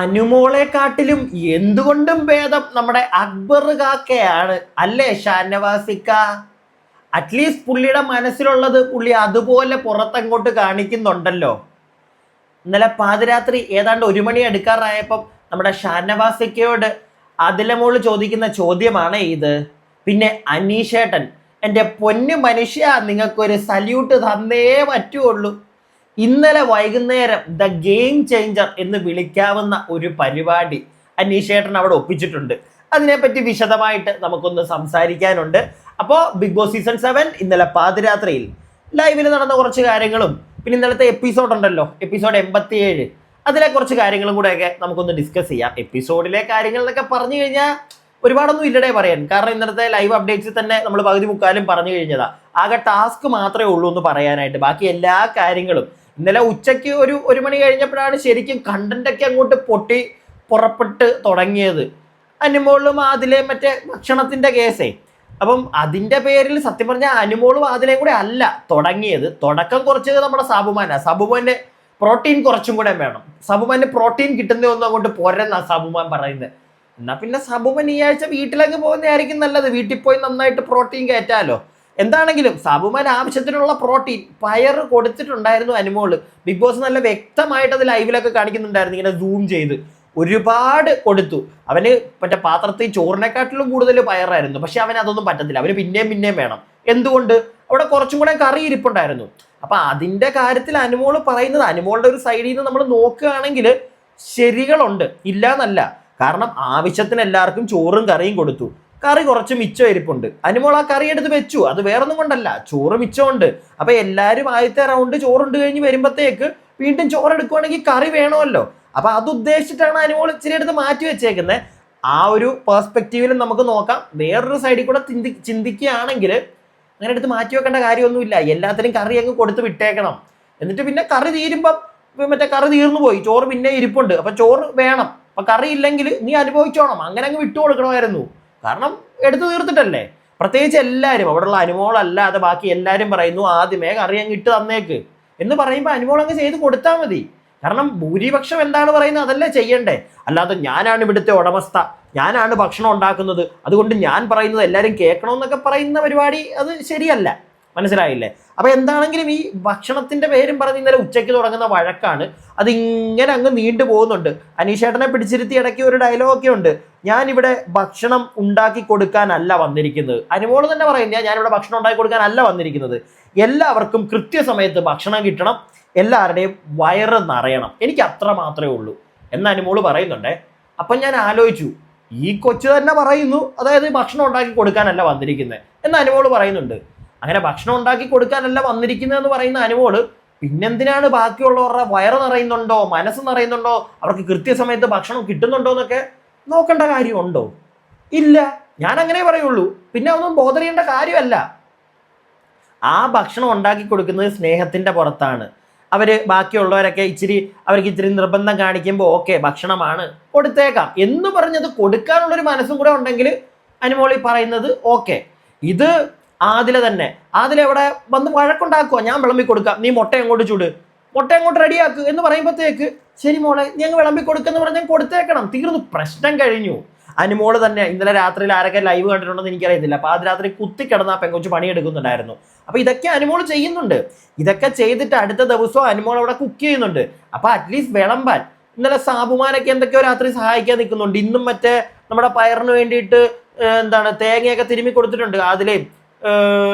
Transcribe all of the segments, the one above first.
അനുമോളെക്കാട്ടിലും എന്തുകൊണ്ടും ഭേദം നമ്മുടെ അക്ബർ കാക്കയാണ്. അല്ലേ ഷാനവാസിക്ക? അറ്റ്ലീസ്റ്റ് പുള്ളിയുടെ മനസ്സിലുള്ളത് പുള്ളി അതുപോലെ പുറത്തങ്ങോട്ട് കാണിക്കുന്നുണ്ടല്ലോ. ഇന്നലെ പാതിരാത്രി ഏതാണ്ട് ഒരു മണി എടുക്കാറായപ്പം നമ്മുടെ ഷാനവാസിക്കയോട് അതിലമോൾ ചോദിക്കുന്ന ചോദ്യമാണ് ഇത്. പിന്നെ അനീഷേട്ടൻ എന്റെ പൊന്നു മനുഷ്യ നിങ്ങൾക്കൊരു സല്യൂട്ട് തന്നേ പറ്റുള്ളൂ. ഇന്നലെ വൈകുന്നേരം ദ ഗെയിം ചേഞ്ചർ എന്ന് വിളിക്കാവുന്ന ഒരു പരിപാടി അനീഷേട്ടൻ അവിടെ ഒപ്പിച്ചിട്ടുണ്ട്. അതിനെപ്പറ്റി വിശദമായിട്ട് നമുക്കൊന്ന് സംസാരിക്കാനുണ്ട്. അപ്പോൾ ബിഗ് ബോസ് സീസൺ സെവൻ ഇന്നലെ പാതിരാത്രിയിൽ ലൈവിൽ നടന്ന കുറച്ച് കാര്യങ്ങളും പിന്നെ ഇന്നലത്തെ എപ്പിസോഡ് ഉണ്ടല്ലോ എപ്പിസോഡ് എൺപത്തിയേഴ്. അതിലെ കുറച്ച് കാര്യങ്ങളും കൂടെയൊക്കെ നമുക്കൊന്ന് ഡിസ്കസ് ചെയ്യാം. എപ്പിസോഡിലെ കാര്യങ്ങൾ എന്നൊക്കെ പറഞ്ഞു കഴിഞ്ഞാൽ ഒരുപാടൊന്നും ഇല്ലടേ പറയാൻ. കാരണം ഇന്നത്തെ ലൈവ് അപ്ഡേറ്റ്സിൽ തന്നെ നമ്മൾ പകുതി മുക്കാലും പറഞ്ഞു കഴിഞ്ഞതാ. ആകെ ടാസ്ക് മാത്രമേ ഉള്ളൂ എന്ന് പറയാനായിട്ട്. ബാക്കി എല്ലാ കാര്യങ്ങളും ഇന്നലെ ഉച്ചയ്ക്ക് ഒരു ഒരു മണി കഴിഞ്ഞപ്പോഴാണ് ശരിക്കും കണ്ടന്റൊക്കെ അങ്ങോട്ട് പൊട്ടി പുറപ്പെട്ട് തുടങ്ങിയത്. അനുമോളും അതിലെ മറ്റേ ഭക്ഷണത്തിന്റെ കേസേ. അപ്പം അതിന്റെ പേരിൽ സത്യം പറഞ്ഞാൽ അനുമോളും അതിലേയും കൂടെ അല്ല തുടങ്ങിയത്. തുടക്കം കുറച്ചത് നമ്മുടെ സാബുമാനാണ് സാബുമാന്റെ പ്രോട്ടീൻ കുറച്ചും കൂടെ വേണം. സാബുമാന്റെ പ്രോട്ടീൻ കിട്ടുന്ന ഒന്നും അങ്ങോട്ട് പോരെന്നാ സബുമാൻ പറയുന്നത് എന്നാ പിന്നെ സാബുമാൻ ഈ ആഴ്ച വീട്ടിലേക്ക് പോകുന്നതായിരിക്കും നല്ലത്. വീട്ടിൽ പോയി നന്നായിട്ട് പ്രോട്ടീൻ കയറ്റാലോ. എന്താണെങ്കിലും സാബുമാൻ ആവശ്യത്തിനുള്ള പ്രോട്ടീൻ പയർ കൊടുത്തിട്ടുണ്ടായിരുന്നു അനുമോൾ ബിഗ് ബോസ് നല്ല വ്യക്തമായിട്ട് അത് ലൈവിലൊക്കെ കാണിക്കുന്നുണ്ടായിരുന്നു ഇങ്ങനെ സൂം ചെയ്ത്. ഒരുപാട് കൊടുത്തു. അവന് മറ്റേ പാത്രത്തിൽ ചോറിനെക്കാട്ടിലും കൂടുതൽ പയറായിരുന്നു പക്ഷെ അവന് അതൊന്നും പറ്റത്തില്ല. അവന് പിന്നെയും പിന്നെയും വേണം. എന്തുകൊണ്ട്? അവിടെ കുറച്ചും കൂടെ കറി ഇരിപ്പുണ്ടായിരുന്നു. അപ്പൊ അതിന്റെ കാര്യത്തിൽ അനുമോൾ പറയുന്നത് അനുമോളുടെ ഒരു സൈഡിൽ നിന്ന് നമ്മൾ നോക്കുകയാണെങ്കിൽ ശരികളുണ്ട്. ഇല്ല എന്നല്ല കാരണം ആവശ്യത്തിന് എല്ലാവർക്കും ചോറും കറിയും കൊടുത്തു. കറി കുറച്ച് മിച്ചം ഇരിപ്പുണ്ട് അനുമോൾ ആ കറി എടുത്ത് വെച്ചു. അത് വേറൊന്നും കൊണ്ടല്ല. ചോറ് മിച്ചമുണ്ട്. അപ്പൊ എല്ലാവരും ആദ്യത്തെ റൗണ്ട് ചോറുണ്ട് കഴിഞ്ഞ് വരുമ്പോഴത്തേക്ക് വീണ്ടും ചോറ് എടുക്കുവാണെങ്കിൽ കറി വേണമല്ലോ. അപ്പൊ അത് ഉദ്ദേശിച്ചിട്ടാണ് അനുമോൾ ഇച്ചിരി എടുത്ത് മാറ്റി വെച്ചേക്കുന്നത് ആ ഒരു പെർസ്പെക്റ്റീവിൽ നമുക്ക് നോക്കാം. വേറൊരു സൈഡിൽ കൂടെ ചിന്തി ചിന്തിക്കുകയാണെങ്കിൽ അങ്ങനെ എടുത്ത് മാറ്റി വെക്കേണ്ട കാര്യമൊന്നുമില്ല. എല്ലാത്തിനും കറി അങ്ങ് കൊടുത്ത് വിട്ടേക്കണം. എന്നിട്ട് പിന്നെ കറി തീരുമ്പം മറ്റേ കറി തീർന്നു പോയി. ചോറ് പിന്നെ ഇരിപ്പുണ്ട്. അപ്പൊ ചോറ് വേണം. അപ്പൊ കറി ഇല്ലെങ്കിൽ നീ അനുഭവിച്ചോണം. അങ്ങനെ അങ്ങ് വിട്ടു കൊടുക്കണമായിരുന്നു. കാരണം എടുത്തു തീർത്തിട്ടല്ലേ? പ്രത്യേകിച്ച് എല്ലാവരും അവിടെയുള്ള അനുമോളല്ലാതെ ബാക്കി എല്ലാവരും പറയുന്നു ആദ്യമേ കറി അങ്ങ് ഇട്ട് തന്നേക്ക്. എന്ന് പറയുമ്പോൾ അനുമോൾ അങ്ങ് ചെയ്ത് കൊടുത്താൽ മതി. കാരണം ഭൂരിപക്ഷം എന്താണ് പറയുന്നത്? അതല്ലേ ചെയ്യണ്ടേ? അല്ലാതെ ഞാനാണ് ഇവിടുത്തെ ഉടമസ്ഥ ഞാനാണ് ഭക്ഷണം ഉണ്ടാക്കുന്നത്. അതുകൊണ്ട് ഞാൻ പറയുന്നത് എല്ലാവരും കേൾക്കണമെന്നൊക്കെ പറയുന്ന പരിപാടി അത് ശരിയല്ല. മനസ്സിലായില്ലേ? അപ്പൊ എന്താണെങ്കിലും ഈ ഭക്ഷണത്തിന്റെ പേരും പറഞ്ഞ് ഇന്നലെ ഉച്ചയ്ക്ക് തുടങ്ങുന്ന വഴക്കാണ്. അത് ഇങ്ങനെ അങ്ങ് നീണ്ടു പോകുന്നുണ്ട്. അനീഷേട്ടനെ പിടിച്ചിരുത്തി ഇടയ്ക്ക് ഒരു ഡയലോഗൊക്കെ ഉണ്ട്. ഞാൻ ഇവിടെ ഭക്ഷണം ഉണ്ടാക്കി കൊടുക്കാനല്ല വന്നിരിക്കുന്നത്. അനുമോൾ തന്നെ പറയുന്നത് ഞാനിവിടെ ഭക്ഷണം ഉണ്ടാക്കി കൊടുക്കാനല്ല വന്നിരിക്കുന്നത്. എല്ലാവർക്കും കൃത്യസമയത്ത് ഭക്ഷണം കിട്ടണം. എല്ലാവരുടെയും വയറ് നിറയണം. എനിക്ക് അത്ര മാത്രമേ ഉള്ളൂ എന്ന് അനുമോൾ പറയുന്നുണ്ടേ. അപ്പം ഞാൻ ആലോചിച്ചു ഈ കൊച്ചു തന്നെ പറയുന്നു അതായത് ഭക്ഷണം ഉണ്ടാക്കി കൊടുക്കാനല്ല വന്നിരിക്കുന്നത്. എന്ന് അനുമോൾ പറയുന്നുണ്ട്. അങ്ങനെ ഭക്ഷണം ഉണ്ടാക്കി കൊടുക്കാനല്ല വന്നിരിക്കുന്നതെന്ന് പറയുന്ന അനുമോൾ പിന്നെന്തിനാണ് ബാക്കിയുള്ളവരുടെ വയറ് നിറയുന്നുണ്ടോ മനസ്സ് നിറയുന്നുണ്ടോ അവർക്ക് കൃത്യസമയത്ത് ഭക്ഷണം കിട്ടുന്നുണ്ടോ എന്നൊക്കെ നോക്കേണ്ട കാര്യമുണ്ടോ? ഇല്ല. ഞാൻ അങ്ങനെ പറയുള്ളൂ. പിന്നെ ഒന്നും ബോധർ ചെയ്യേണ്ട കാര്യമല്ല. ആ ഭക്ഷണം ഉണ്ടാക്കി കൊടുക്കുന്നത് സ്നേഹത്തിന്റെ പുറത്താണ്. അവർ ബാക്കിയുള്ളവരൊക്കെ ഇച്ചിരി അവർക്ക് ഇച്ചിരി നിർബന്ധം കാണിക്കുമ്പോൾ ഓക്കെ ഭക്ഷണമാണ് കൊടുത്തേക്കാം. എന്ന് പറഞ്ഞത് കൊടുക്കാനുള്ളൊരു മനസ്സും കൂടെ ഉണ്ടെങ്കിൽ അനുമോളി പറയുന്നത് ഓക്കെ. ഇത് ആദില തന്നെ. ആദില എവിടെ? വന്ന് വഴക്കുണ്ടാക്കുക ഞാൻ വിളമ്പി കൊടുക്കാം. നീ മുട്ട എങ്ങോട്ട് ചൂട്? മുട്ട അങ്ങോട്ട് റെഡിയാക്ക്? എന്ന് പറയുമ്പോഴത്തേക്ക് ശരി മോളെ നീ അങ്ങ് വിളമ്പി കൊടുക്കെന്ന് പറഞ്ഞാൽ കൊടുത്തേക്കണം. തീർന്നു. പ്രശ്നം കഴിഞ്ഞു. അനുമോൾ തന്നെ ഇന്നലെ രാത്രിയിൽ ആരൊക്കെ ലൈവ് കണ്ടിട്ടുണ്ടെന്ന് എനിക്കറിയത്തില്ല. കുത്തി കുത്തിക്കിടന്ന് ആ പെങ്കൊച്ച് പണിയെടുക്കുന്നുണ്ടായിരുന്നു. അപ്പൊ ഇതൊക്കെ അനുമോൾ ചെയ്യുന്നുണ്ട്. ഇതൊക്കെ ചെയ്തിട്ട് അടുത്ത ദിവസവും അനുമോൾ അവിടെ കുക്ക് ചെയ്യുന്നുണ്ട്. അപ്പൊ അറ്റ്ലീസ്റ്റ് വിളമ്പാൻ. ഇന്നലെ സാബുമാനൊക്കെ എന്തൊക്കെയോ രാത്രി സഹായിക്കാൻ നിൽക്കുന്നുണ്ട്. ഇന്നും മറ്റേ നമ്മുടെ പയറിന് വേണ്ടിയിട്ട് എന്താണ് തേങ്ങയൊക്കെ തിരുമ്മി കൊടുത്തിട്ടുണ്ട് അതിലേയും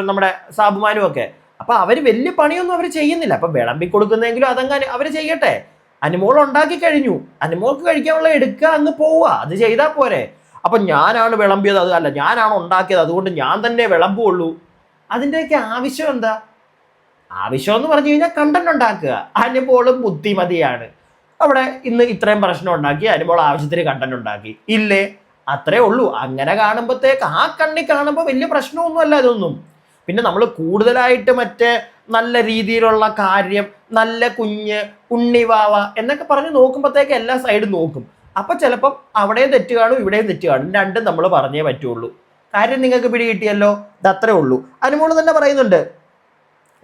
നമ്മുടെ സാബുമാനും ഒക്കെ. അപ്പൊ അവർ വലിയ പണിയൊന്നും അവർ ചെയ്യുന്നില്ല. അപ്പൊ വിളമ്പി കൊടുക്കുന്നെങ്കിലും അതങ്ങനെ അവർ ചെയ്യട്ടെ. അനുമോൾ ഉണ്ടാക്കി കഴിഞ്ഞു. അനുമോൾക്ക് കഴിക്കാനുള്ള എടുക്കുക അങ്ങ് പോവുക. അത് ചെയ്താൽ പോരെ. അപ്പൊ ഞാനാണ് വിളമ്പിയത്. അത് അല്ല ഞാനാണ് ഉണ്ടാക്കിയത്. അതുകൊണ്ട് ഞാൻ തന്നെ വിളമ്പുള്ളൂ. അതിന്റെയൊക്കെ ആവശ്യം എന്താ? ആവശ്യം എന്ന് പറഞ്ഞു കഴിഞ്ഞാൽ കണ്ടന്റ് ഉണ്ടാക്കുക. അനുമോളും ബുദ്ധിമതിയാണ്. അവിടെ ഇന്ന് ഇത്രയും പ്രശ്നം ഉണ്ടാക്കി. അനുമോൾ ആവശ്യത്തിന് കണ്ടന്റ് ഉണ്ടാക്കി. ഇല്ലേ? അത്രേ ഉള്ളൂ. അങ്ങനെ കാണുമ്പോഴത്തേക്ക് ആ കണ്ണി കാണുമ്പോൾ വലിയ പ്രശ്നമൊന്നുമല്ല ഇതൊന്നും. പിന്നെ നമ്മൾ കൂടുതലായിട്ട് മറ്റേ നല്ല രീതിയിലുള്ള കാര്യം നല്ല കുഞ്ഞ് ഉണ്ണിവാവ എന്നൊക്കെ പറഞ്ഞ് നോക്കുമ്പോഴത്തേക്ക് എല്ലാ സൈഡും നോക്കും. അപ്പൊ ചിലപ്പം അവിടെയും തെറ്റ് കാണും ഇവിടെയും തെറ്റ് കാണും. രണ്ടും നമ്മൾ പറഞ്ഞേ പറ്റുള്ളൂ. കാര്യം നിങ്ങൾക്ക് പിടി കിട്ടിയല്ലോ അത്രേ ഉള്ളൂ. അനുമോൾ തന്നെ പറയുന്നുണ്ട്.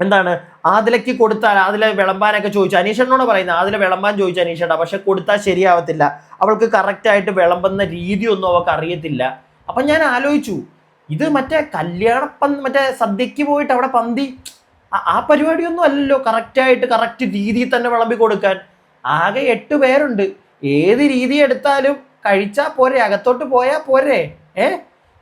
എന്താണ്? ആദിലയ്ക്ക് കൊടുത്താൽ ആദില വിളമ്പാനൊക്കെ ചോദിച്ചു. അനീഷണ്ണോട് പറയുന്നത് ആദില വിളമ്പാൻ ചോദിച്ചു അനീഷേട്ടാ പക്ഷെ കൊടുത്താൽ ശരിയാവത്തില്ല. അവൾക്ക് കറക്റ്റായിട്ട് വിളമ്പുന്ന രീതിയൊന്നും അവൾക്ക് അറിയത്തില്ല. അപ്പം ഞാൻ ആലോചിച്ചു ഇത് മറ്റേ കല്യാണ പന്ത് മറ്റേ സദ്യക്ക് പോയിട്ട് അവിടെ പന്തി ആ- പരിപാടിയൊന്നും അല്ലല്ലോ കറക്റ്റായിട്ട് കറക്റ്റ് രീതിയിൽ തന്നെ വിളമ്പി കൊടുക്കാൻ. ആകെ എട്ട് പേരുണ്ട്. ഏത് രീതി എടുത്താലും കഴിച്ചാൽ പോരെ അകത്തോട്ട് പോയാൽ പോരെ ഏ?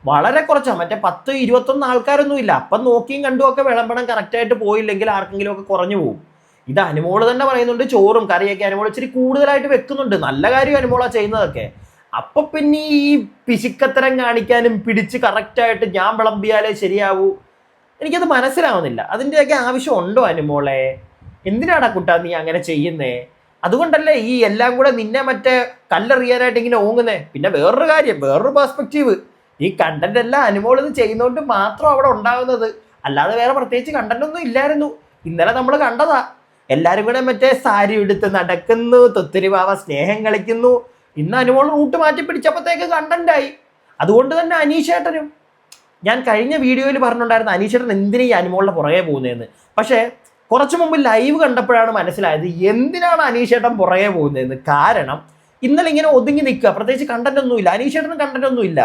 വളരെ കുറച്ചാണ് മറ്റേ പത്ത് ഇരുപത്തൊന്ന് ആൾക്കാരൊന്നും ഇല്ല. അപ്പം നോക്കിയും കണ്ടും ഒക്കെ വിളമ്പണം കറക്റ്റായിട്ട് പോയില്ലെങ്കിൽ ആർക്കെങ്കിലും ഒക്കെ കുറഞ്ഞു പോകും ഇത് അനുമോൾ തന്നെ പറയുന്നുണ്ട് ചോറും കറിയൊക്കെ അനുമോൾ ഇച്ചിരി കൂടുതലായിട്ട് വെക്കുന്നുണ്ട്. നല്ല കാര്യം അനുമോളാ ചെയ്യുന്നതൊക്കെ. അപ്പൊ പിന്നെ ഈ പിശുക്കത്തരം കാണിക്കാനും പിടിച്ച് കറക്റ്റായിട്ട് ഞാൻ വിളമ്പിയാലേ ശരിയാവൂ? എനിക്കത് മനസ്സിലാവുന്നില്ല. അതിന്റെയൊക്കെ ആവശ്യം ഉണ്ടോ അനുമോളെ? എന്തിനാടാ കുട്ടാ നീ അങ്ങനെ ചെയ്യുന്നേ? അതുകൊണ്ടല്ലേ ഈ എല്ലാം കൂടെ നിന്നെ മറ്റേ കല്ലെറിയാനായിട്ട് ഇങ്ങനെ ഓങ്ങുന്നേ? പിന്നെ വേറൊരു കാര്യം വേറൊരു പെർസ്പെക്റ്റീവ് ഈ കണ്ടന്റ് എല്ലാം അനുമോൾ ഇത് ചെയ്യുന്നതുകൊണ്ട് മാത്രം അവിടെ ഉണ്ടാകുന്നത് അല്ലാതെ വേറെ പ്രത്യേകിച്ച് കണ്ടന്റ് ഒന്നും ഇല്ലായിരുന്നു. ഇന്നലെ നമ്മൾ കണ്ടതാ. എല്ലാരും കൂടെ മറ്റേ സാരി എടുത്ത് നടക്കുന്നു തൊത്തിരി തൊത്തിരിവാവ സ്നേഹം കളിക്കുന്നു. ഇന്ന് അനുമോൾ റൂട്ട് മാറ്റി പിടിച്ചപ്പോഴത്തേക്ക് കണ്ടന്റായി അതുകൊണ്ട് തന്നെ അനീഷേട്ടനും. ഞാൻ കഴിഞ്ഞ വീഡിയോയിൽ പറഞ്ഞിട്ടുണ്ടായിരുന്നു അനീഷേട്ടൻ എന്തിനാ ഈ അനുമോളുടെ പുറകെ പോകുന്നതെന്ന്. പക്ഷേ കുറച്ചു മുമ്പ് ലൈവ് കണ്ടപ്പോഴാണ് മനസ്സിലായത് എന്തിനാണ് അനീഷേട്ടൻ പുറകെ പോകുന്നതെന്ന്. കാരണം ഇന്നലെ ഇങ്ങനെ ഒതുങ്ങി നിൽക്കുക. പ്രത്യേകിച്ച് കണ്ടന്റ് ഒന്നുമില്ല അനീഷേട്ടനും കണ്ടന്റ് ഒന്നുമില്ല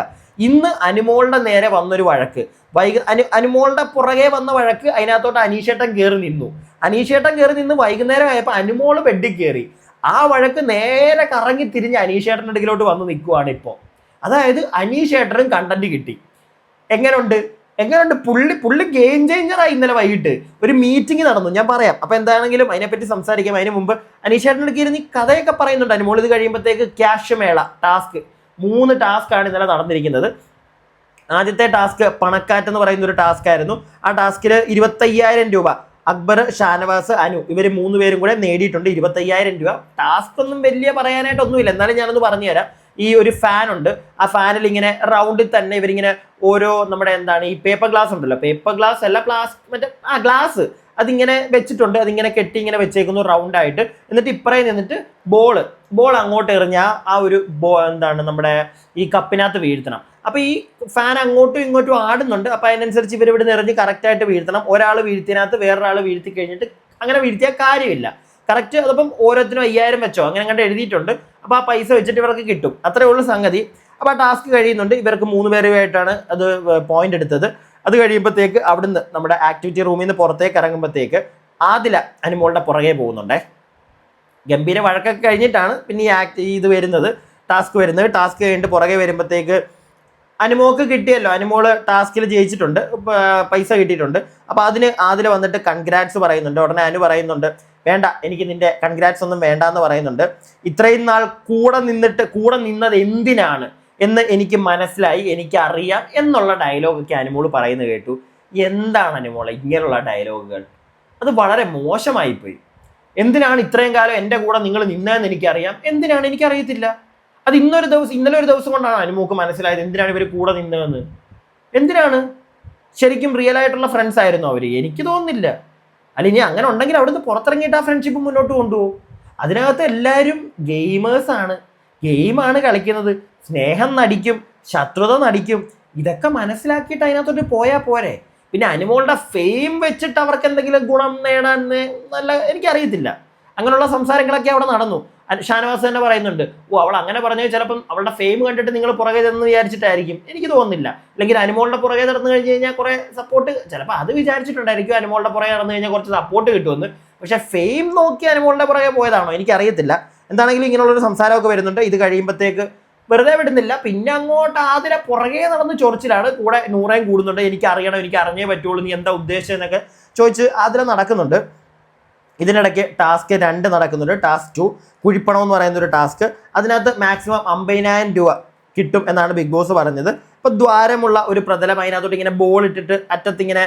ഇന്ന് അനുമോളുടെ നേരെ വന്നൊരു വഴക്ക്. വൈക അനു അനുമോളുടെ പുറകെ വന്ന വഴക്ക് അതിനകത്തോട്ട് അനീഷേട്ടൻ കയറി നിന്നു. അനീഷേട്ടൻ കയറി നിന്ന് വൈകുന്നേരം ആയപ്പോൾ അനുമോൾ ബെഡിൽ കയറി ആ വഴക്ക് നേരെ കറങ്ങി തിരിഞ്ഞ് അനീഷേട്ടന്റെ അടുക്കിലോട്ട് വന്ന് നിൽക്കുവാണ് ഇപ്പോൾ അതായത് അനീഷേട്ടനും കണ്ടന്റ് കിട്ടി. എങ്ങനെയുണ്ട് എങ്ങനെയുണ്ട്? പുള്ളി പുള്ളി ഗെയിം ചേഞ്ചറായി ഇന്നലെ വൈകിട്ട്. ഒരു മീറ്റിംഗ് നടന്നു. ഞാൻ പറയാം. അപ്പൊ എന്താണെങ്കിലും അതിനെപ്പറ്റി സംസാരിക്കാം. അതിന് മുമ്പ് അനീഷേട്ടൻ ഇരുന്ന് ഈ കഥയൊക്കെ പറയുന്നുണ്ട്. അനുമോൾ ഇത് കഴിയുമ്പോഴത്തേക്ക് ക്യാഷ് മേള ടാസ്ക്. മൂന്ന് ടാസ്ക് ആണ് ഇന്നലെ നടന്നിരിക്കുന്നത്. ആദ്യത്തെ ടാസ്ക് പണക്കാറ്റ് എന്ന് പറയുന്ന ഒരു ടാസ്ക് ആയിരുന്നു. ആ ടാസ്കിൽ ഇരുപത്തയ്യായിരം രൂപ. അക്ബർ ഷാനവാസ് അനു ഇവർ മൂന്ന് പേരും കൂടെ നേടിയിട്ടുണ്ട്. ഇരുപത്തയ്യായിരം രൂപ. ടാസ്ക് ഒന്നും വലിയ പറയാനായിട്ടൊന്നുമില്ല. എന്നാലും ഞാനൊന്ന് പറഞ്ഞുതരാം. ഈ ഒരു ഫാൻ ഉണ്ട്. ആ ഫാനിൽ ഇങ്ങനെ റൗണ്ടിൽ തന്നെ ഇവരിങ്ങനെ ഓരോ നമ്മുടെ എന്താണ് ഈ പേപ്പർ ഗ്ലാസ് ഉണ്ടല്ലോ. പേപ്പർ ഗ്ലാസ് അല്ല പ്ലാസ് മറ്റേ ആ ഗ്ലാസ് അതിങ്ങനെ വെച്ചിട്ടുണ്ട്. അതിങ്ങനെ കെട്ടി ഇങ്ങനെ വെച്ചേക്കുന്നു റൗണ്ട് ആയിട്ട്. എന്നിട്ട് ഇപ്പറേ നിന്നിട്ട് ബോൾ ബോൾ അങ്ങോട്ട് എറിഞ്ഞാൽ ആ ഒരു ബോ എന്താണ് നമ്മുടെ ഈ കപ്പിനകത്ത് വീഴ്ത്തണം. അപ്പോൾ ഈ ഫാൻ അങ്ങോട്ടും ഇങ്ങോട്ടും ആടുന്നുണ്ട്. അപ്പോൾ അതിനനുസരിച്ച് ഇവർ ഇവിടെ എറിഞ്ഞ് കറക്റ്റായിട്ട് വീഴ്ത്തണം. ഒരാൾ വീഴ്ത്തിനകത്ത് വേറൊരാൾ വീഴ്ത്തി കഴിഞ്ഞിട്ട് അങ്ങനെ വീഴ്ത്തിയാൽ കാര്യമില്ല. കറക്റ്റ് അതിപ്പം ഓരോരുത്തരും അയ്യായിരം വെച്ചോ? അങ്ങനെ കണ്ട് എഴുതിയിട്ടുണ്ട്. അപ്പോൾ ആ പൈസ വെച്ചിട്ട് ഇവർക്ക് കിട്ടും. അത്രേ ഉള്ളൂ സംഗതി. അപ്പോൾ ആ ടാസ്ക് കഴിയുന്നുണ്ട്. ഇവർക്ക് മൂന്ന് പേരുമായിട്ടാണ് അത് പോയിന്റ് എടുത്തത്. അത് കഴിയുമ്പോഴത്തേക്ക് അവിടുന്ന് നമ്മുടെ ആക്ടിവിറ്റി റൂമിൽ നിന്ന് പുറത്തേക്ക് ഇറങ്ങുമ്പോഴത്തേക്ക് ആദില അനുമോളുടെ പുറകെ പോകുന്നുണ്ടേ. ഗംഭീര വഴക്കൊക്കെ കഴിഞ്ഞിട്ടാണ് പിന്നെ ഈ ആക്ട് ഇത് വരുന്നത്. ടാസ്ക് വരുന്നത്. ടാസ്ക് കഴിഞ്ഞിട്ട് പുറകെ വരുമ്പോഴത്തേക്ക് അനുമോക്ക് കിട്ടിയല്ലോ. അനുമോൾ ടാസ്കിൽ ജയിച്ചിട്ടുണ്ട്. പൈസ കിട്ടിയിട്ടുണ്ട്. അപ്പോൾ അതിന് ആതിൽ വന്നിട്ട് കൺഗ്രാറ്റ്സ് പറയുന്നുണ്ട്. ഉടനെ അനു പറയുന്നുണ്ട്. വേണ്ട എനിക്ക് നിന്റെ കൺഗ്രാറ്റ്സ് ഒന്നും വേണ്ട എന്ന് പറയുന്നുണ്ട്. ഇത്രയും നാൾ കൂടെ നിന്നിട്ട് കൂടെ നിന്നത് എന്തിനാണ് എന്ന് എനിക്ക് മനസ്സിലായി എനിക്ക് അറിയാം എന്നുള്ള ഡയലോഗൊക്കെ അനുമോൾ പറയുന്നത് കേട്ടു. എന്താണ് അനുമോളെ ഇങ്ങനെയുള്ള ഡയലോഗുകൾ അത് വളരെ മോശമായിപ്പോയി. എന്തിനാണ് ഇത്രയും കാലം എന്റെ കൂടെ നിങ്ങൾ നിന്നതെന്ന് എനിക്കറിയാം? എന്തിനാണ് എനിക്കറിയത്തില്ല? അത് ഇന്നൊരു ദിവസം ഇന്നലെ ഒരു ദിവസം കൊണ്ടാണ് അനുമോക്ക് മനസ്സിലായത് എന്തിനാണ് ഇവർ കൂടെ നിന്നതെന്ന്. എന്തിനാണ്? ശരിക്കും റിയൽ ആയിട്ടുള്ള ഫ്രണ്ട്സ് ആയിരുന്നു അവർ എനിക്ക് തോന്നുന്നില്ല. അല്ല ഇനി അങ്ങനെ ഉണ്ടെങ്കിൽ അവിടുന്ന് പുറത്തിറങ്ങിയിട്ട് ആ ഫ്രണ്ട്ഷിപ്പ് മുന്നോട്ട് കൊണ്ടുപോകും. അതിനകത്ത് എല്ലാവരും ഗെയിമേഴ്സാണ് ഗെയിമാണ് കളിക്കുന്നത്. സ്നേഹം നടിക്കും ശത്രുത നടിക്കും. ഇതൊക്കെ മനസ്സിലാക്കിയിട്ട് അതിനകത്തോട്ട് പോയാൽ പോരെ. പിന്നെ അനുമോളുടെ ഫെയിം വെച്ചിട്ട് അവർക്ക് എന്തെങ്കിലും ഗുണം നേടാൻ നല്ല എനിക്കറിയത്തില്ല. അങ്ങനെയുള്ള സംസാരങ്ങളൊക്കെ അവിടെ നടന്നു. ഷാനവാസ് തന്നെ പറയുന്നുണ്ട് ഓ അവൾ അങ്ങനെ പറഞ്ഞു ചിലപ്പം അവളുടെ ഫെയിം കണ്ടിട്ട് നിങ്ങൾ പുറകെ തന്നെ വിചാരിച്ചിട്ടായിരിക്കും. എനിക്ക് തോന്നുന്നില്ല. അല്ലെങ്കിൽ അനുമോളുടെ പുറകെ നടന്നു കഴിഞ്ഞ് കഴിഞ്ഞാൽ കുറെ സപ്പോർട്ട് ചിലപ്പോൾ അത് വിചാരിച്ചിട്ടുണ്ടായിരിക്കും അനുമോളുടെ പുറകെ നടന്നു കഴിഞ്ഞാൽ കുറച്ച് സപ്പോർട്ട് കിട്ടുമെന്ന്. പക്ഷെ ഫെയിം നോക്കി അനുമോളുടെ പുറകെ പോയതാണോ? എനിക്കറിയത്തില്ല. എന്താണെങ്കിലും ഇങ്ങനെയുള്ളൊരു സംസാരമൊക്കെ വരുന്നുണ്ട്. ഇത് കഴിയുമ്പോഴത്തേക്ക് വെറുതെ വിടുന്നില്ല. പിന്നെ അങ്ങോട്ട് ആതിരെ പുറകെ നടന്ന് ചൊറിച്ചിലാണ് കൂടെ നൂറേം കൂടുന്നുണ്ട്. എനിക്ക് അറിയണം എനിക്ക് അറിഞ്ഞേ പറ്റുള്ളൂ. നീ എന്താ ഉദ്ദേശം എന്നൊക്കെ ചോദിച്ച് ആതിര നടക്കുന്നുണ്ട്. ഇതിനിടയ്ക്ക് ടാസ്ക് രണ്ട് നടക്കുന്നുണ്ട്. ടാസ്ക് ടു കുഴിപ്പണം എന്ന് പറയുന്ന ഒരു ടാസ്ക്. അതിനകത്ത് മാക്സിമം അമ്പതിനായിരം രൂപ കിട്ടും എന്നാണ് ബിഗ് ബോസ് പറഞ്ഞത്. അപ്പോൾ ദ്വാരമുള്ള ഒരു പ്രതലം അതിനകത്തോട്ട് ഇങ്ങനെ ബോൾ ഇട്ടിട്ട് അറ്റത്തിങ്ങനെ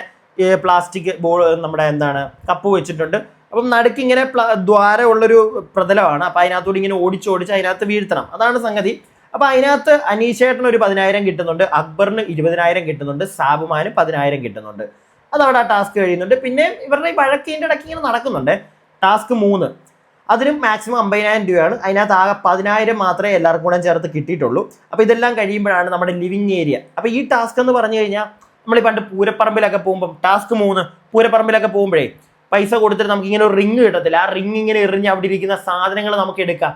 പ്ലാസ്റ്റിക് ബോൾ നമ്മുടെ എന്താണ് കപ്പ് വെച്ചിട്ടുണ്ട്. അപ്പം നടുക്ക് ഇങ്ങനെ ദ്വാരമുള്ളൊരു പ്രതലമാണ്. അപ്പോൾ അതിനകത്തോട് ഇങ്ങനെ ഓടിച്ചോടിച്ച് അതിനകത്ത് വീഴ്ത്തണം. അതാണ് സംഗതി. അപ്പോൾ അതിനകത്ത് അനീഷേട്ടന് ഒരു പതിനായിരം കിട്ടുന്നുണ്ട്. അക്ബറിന് ഇരുപതിനായിരം കിട്ടുന്നുണ്ട്. സാബുമാന് പതിനായിരം കിട്ടുന്നുണ്ട്. അതവിടെ ആ ടാസ്ക് കഴിയുന്നുണ്ട് പിന്നെ ഇവരുടെ ഈ വഴക്കിന്റെ ഇടയ്ക്ക് ഇങ്ങനെ നടക്കുന്നുണ്ട്. ടാസ്ക് മൂന്ന്. അതിനും മാക്സിമം അമ്പതിനായിരം രൂപയാണ്. അതിനകത്ത് ആകെ പതിനായിരം മാത്രമേ എല്ലാവർക്കും കൂടെ ചേർത്ത് കിട്ടിയിട്ടുള്ളൂ. അപ്പോൾ ഇതെല്ലാം കഴിയുമ്പോഴാണ് നമ്മുടെ ലിവിങ് ഏരിയ അപ്പോൾ ഈ ടാസ്ക് എന്ന് പറഞ്ഞു കഴിഞ്ഞാൽ നമ്മൾ പണ്ട് പൂരപ്പറമ്പിലൊക്കെ പോകുമ്പം ടാസ്ക് മൂന്ന് പൂരപ്പറമ്പിലൊക്കെ പോകുമ്പോഴേ പൈസ കൊടുത്തിട്ട് നമുക്ക് ഇങ്ങനെ ഒരു റിങ് കിട്ടത്തില്ല. ആ റിങ് ഇങ്ങനെ എറിഞ്ഞ് അവിടെ ഇരിക്കുന്ന സാധനങ്ങൾ നമുക്ക് എടുക്കാം.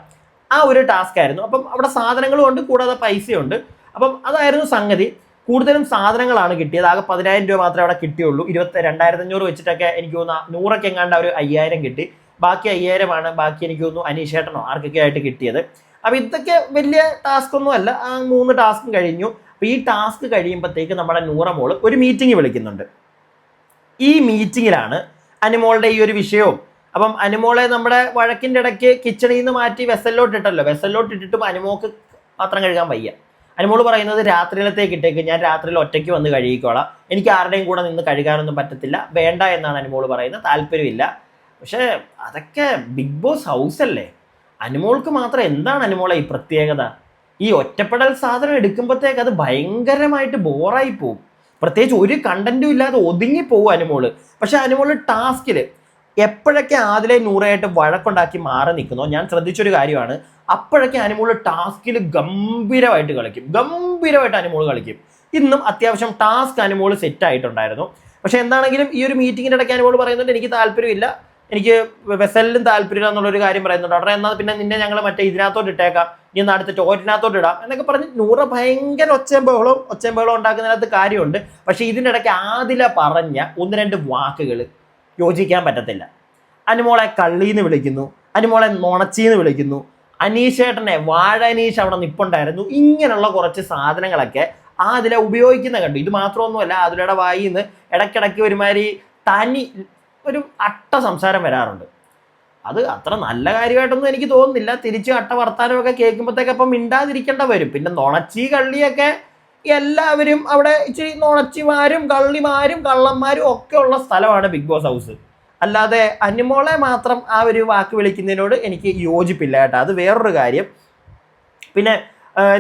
ആ ഒരു ടാസ്ക് ആയിരുന്നു. അപ്പം അവിടെ സാധനങ്ങളും ഉണ്ട് കൂടാതെ പൈസയുണ്ട് അപ്പം അതായിരുന്നു സംഗതി. കൂടുതലും സാധനങ്ങളാണ് കിട്ടിയത്. ആകെ പതിനായിരം രൂപ മാത്രമേ അവിടെ കിട്ടിയുള്ളൂ. ഇരുപത്തി രണ്ടായിരത്തി അഞ്ഞൂറ് വെച്ചിട്ടൊക്കെ എനിക്ക് തോന്നുന്നു നൂറൊക്കെ എങ്ങാണ്ട് ഒരു അയ്യായിരം കിട്ടി. ബാക്കി അയ്യായിരമാണ്. ബാക്കി എനിക്ക് തോന്നുന്നു അനീഷേട്ടനോ ആർക്കൊക്കെ ആയിട്ട് കിട്ടിയത്. അപ്പോൾ ഇതൊക്കെ വലിയ ടാസ്ക് ഒന്നും അല്ല. ആ മൂന്ന് ടാസ്കും കഴിഞ്ഞു. അപ്പോൾ ഈ ടാസ്ക് കഴിയുമ്പോഴത്തേക്ക് നമ്മുടെ നൂറ മോൾ ഒരു മീറ്റിംഗ് വിളിക്കുന്നുണ്ട്. ഈ മീറ്റിങ്ങിലാണ് അനുമോളുടെ ഈ ഒരു വിഷയവും. അപ്പം അനുമോളെ നമ്മുടെ വഴക്കിന്റെ ഇടയ്ക്ക് കിച്ചണിൽ നിന്ന് മാറ്റി വെസലിലോട്ട് ഇട്ടല്ലോ. വെസലിലോട്ട് ഇട്ടിട്ടും അനുമോക്ക് പാത്രം കഴുകാൻ വയ്യ. അനുമോൾ പറയുന്നത് രാത്രിയിലത്തേക്ക് ഇട്ടേക്ക് ഞാൻ രാത്രിയിൽ ഒറ്റയ്ക്ക് വന്ന് കഴുകിക്കോളാം. എനിക്ക് ആരുടെയും കൂടെ നിന്ന് കഴുകാനൊന്നും പറ്റത്തില്ല. വേണ്ട എന്നാണ് അനുമോൾ പറയുന്നത്. താല്പര്യമില്ല. പക്ഷേ അതൊക്കെ ബിഗ് ബോസ് ഹൗസ് അല്ലേ? അനുമോൾക്ക് മാത്രം എന്താണ് അനുമോളെ ഈ പ്രത്യേകത? ഈ ഒറ്റപ്പെടൽ സാധനം എടുക്കുമ്പോഴത്തേക്ക് അത് ഭയങ്കരമായിട്ട് ബോറായി പോകും പ്രത്യേകിച്ച് ഒരു കണ്ടന്റും ഇല്ലാതെ ഒതുങ്ങി പോകും അനുമോൾ. പക്ഷെ അനുമോൾ ടാസ്കിൽ എപ്പോഴൊക്കെ ആദിലെ നൂറായിട്ട് വഴക്കുണ്ടാക്കി മാറി നിൽക്കുന്നോ? ഞാൻ ശ്രദ്ധിച്ചൊരു കാര്യമാണ്. അപ്പോഴൊക്കെ അനുമോൾ ടാസ്കിൽ ഗംഭീരമായിട്ട് കളിക്കും. ഗംഭീരമായിട്ട് അനുമോൾ കളിക്കും. ഇന്നും അത്യാവശ്യം ടാസ്ക് അനുമോൾ സെറ്റ് ആയിട്ടുണ്ടായിരുന്നു പക്ഷേ എന്താണെങ്കിലും ഈ ഒരു മീറ്റിങ്ങിന്റെ ഇടയ്ക്ക് അനുമോൾ പറയുന്നുണ്ട് എനിക്ക് താല്പര്യമില്ല. എനിക്ക് വെസലിലും താല്പര്യമില്ല എന്നുള്ളൊരു കാര്യം പറയുന്നുണ്ട്. അവിടെ എന്നാൽ പിന്നെ നിന്നെ ഞങ്ങൾ മറ്റേ ഇതിനകത്തോട്ട് ഇട്ടേക്കാം. നീ ഒന്ന് അടുത്ത ടോറ്റിനകത്തോട്ട് ഇടാം എന്നൊക്കെ പറഞ്ഞ് നൂറ് ഭയങ്കര ഒച്ചയും ബഹളവും ഒച്ചയും ബഹളവും ഉണ്ടാക്കുന്നതിനകത്ത് കാര്യമുണ്ട്. പക്ഷേ ഇതിന്റെ ഇടയ്ക്ക് ആദില പറഞ്ഞ ഒന്ന് രണ്ട് വാക്കുകൾ യോജിക്കാൻ പറ്റത്തില്ല. അനുമോളെ കള്ളീന്ന് വിളിക്കുന്നു അനുമോളെ നുണച്ചീന്ന് വിളിക്കുന്നു അനീഷേട്ടനെ വാഴ അനീഷ് അവിടെ നിപ്പുണ്ടായിരുന്നു ഇങ്ങനെയുള്ള കുറച്ച് സാധനങ്ങളൊക്കെ ആദില ഉപയോഗിക്കുന്ന കണ്ടു. ഇത് മാത്രമൊന്നുമല്ല അതിലൂടെ വായിൽ നിന്ന് ഇടയ്ക്കിടയ്ക്ക് ഒരുമാതിരി തനി ഒരു അട്ട സംസാരം വരാറുണ്ട്. അത് അത്ര നല്ല കാര്യമായിട്ടൊന്നും എനിക്ക് തോന്നുന്നില്ല. തിരിച്ച് അട്ട വർത്താനമൊക്കെ കേൾക്കുമ്പോഴത്തേക്ക് അപ്പം മിണ്ടാതിരിക്കേണ്ട വരും. പിന്നെ നുണച്ചി കള്ളിയൊക്കെ എല്ലാവരും അവിടെ ഇച്ചിരി നുണച്ചിമാരും കള്ളിമാരും കള്ളന്മാരും ഒക്കെ ഉള്ള സ്ഥലമാണ് ബിഗ് ബോസ് ഹൗസ് അല്ലാതെ അനുമോളെ മാത്രം ആ ഒരു വാക്ക് വിളിക്കുന്നതിനോട് എനിക്ക് യോജിപ്പില്ല കേട്ടോ. അത് വേറൊരു കാര്യം. പിന്നെ